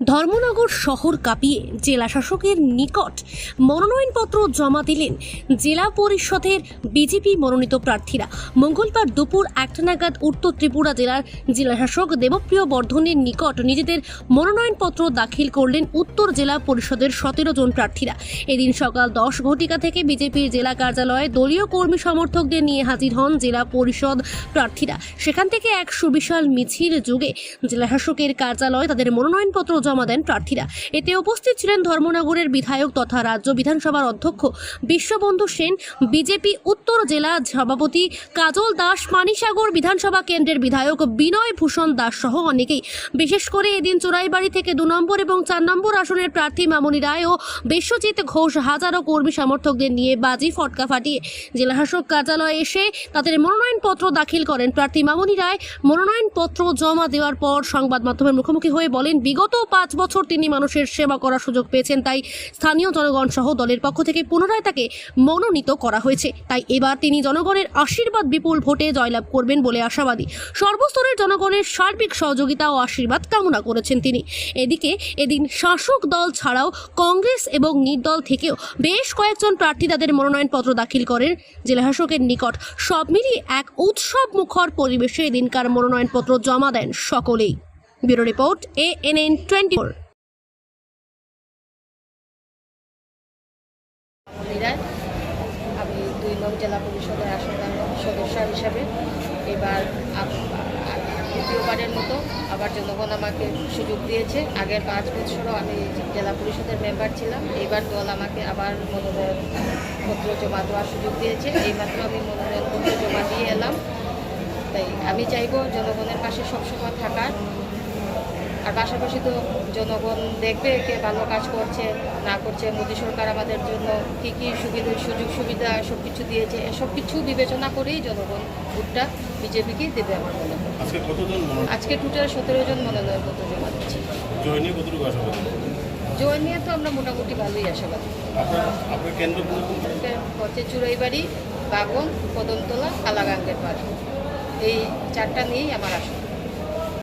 ধর্মনগর শহর কাঁপিয়ে জেলা শাসকের নিকট মনোনয়নপত্র জমা দিলেন জেলা পরিষদের বিজেপি মনোনীত প্রার্থীরা। মঙ্গলবার দুপুর একটা নাগাদ উত্তর ত্রিপুরা জেলার জেলা শাসক দেবপ্রিয় বর্ধনের নিকট নিজেদের মনোনয়নপত্র দাখিল করলেন উত্তর জেলা পরিষদের সতেরো জন প্রার্থীরা। এদিন সকাল দশ ঘটিকা থেকে বিজেপির জেলা কার্যালয়ে দলীয় কর্মী সমর্থকদের নিয়ে হাজির হন জেলা পরিষদ প্রার্থীরা। সেখান থেকে এক সুবিশাল মিছিল যুগে জেলা শাসকের কার্যালয়ে তাদের মনোনয়নপত্র জমা দেন প্রার্থীরা। এতে উপস্থিত ছিলেন ধর্মনগরের বিধায়ক তথা রাজ্য বিধানসভার অধ্যক্ষ বিশ্ববন্ধু সেন, বিজেপি উত্তর জেলা সভাপতি কাজল দাস পানিসাগর বিধানসভা কেন্দ্রের বিধায়ক বিনয় ভূষণ দাস সহ অনেকেই। বিশেষ করে এদিন চোরাইবাড়ি থেকে দু নম্বর এবং চার নম্বর আসনের প্রার্থী মামনি রায় ও বিশ্বজিৎ ঘোষ হাজারো কর্মী সমর্থকদের নিয়ে বাজি ফটকা ফাটিয়ে জেলাশাসক কার্যালয়ে এসে তাদের মনোনয়নপত্র দাখিল করেন প্রার্থী মামনি রায়। মনোনয়নপত্র জমা দেওয়ার পর সংবাদ মাধ্যমের মুখোমুখি হয়ে বলেন, বিগত পাঁচ বছর তিনি মানুষের সেবা করার সুযোগ পেয়েছেন, তাই স্থানীয় জনগণ সহ দলের পক্ষ থেকে পুনরায় তাকে মনোনীত করা হয়েছে। তাই এবার তিনি জনগণের আশীর্বাদ বিপুল ভোটে জয়লাভ করবেন বলে আশাবাদী। সর্বস্তরের জনগণের সার্বিক সহযোগিতা ও আশীর্বাদ কামনা করেছেন তিনি। এদিকে এদিন শাসক দল ছাড়াও কংগ্রেস এবং নির্দল থেকেও বেশ কয়েকজন প্রার্থী তাদের মনোনয়নপত্র দাখিল করেন। জেলাশাসকের নিকট সব মিলিয়ে এক উৎসব মুখর পরিবেশে এদিনকার মনোনয়নপত্র জমা দেন সকলেই। Bureau report A N N twenty মনিরায় আমি দুই নং জেলা পরিষদের আসনের সদস্য হিসাবে এবার দ্বিতীয়বারের মতো আবার জনগণ আমাকে সুযোগ দিয়েছে। আগের পাঁচ বছরও আমি জেলা পরিষদের মেম্বার ছিলাম। এইবার দল আমাকে আবার মনোনয়নপত্র জমা দেওয়ার সুযোগ দিয়েছে। এইমাত্র আমি মনোনয়নপত্র জমা দিয়ে এলাম। তাই আমি চাইব জনগণের পাশে সবসময় থাকার। আর পাশাপাশি তো জনগণ দেখবে কে ভালো কাজ করছে না করছে মোদী সরকার আমাদের জন্য কী কী সুবিধা সুযোগ সুবিধা সব কিছু দিয়েছে এসব কিছু বিবেচনা করেই জনগণ ভোটটা বিজেপিকে দেবে আমার মনে হয়। আজকে টোটাল সতেরো জন মনোনয়নপত্র জমা দিচ্ছি জয় নিয়ে তো আমরা মোটামুটি ভালোই আশাবাদী? হচ্ছে চুরাইবাড়ি বাগন কদমতলা কালাগাঙ্গের পাড়। এই চারটা নিয়েই আমার আশা।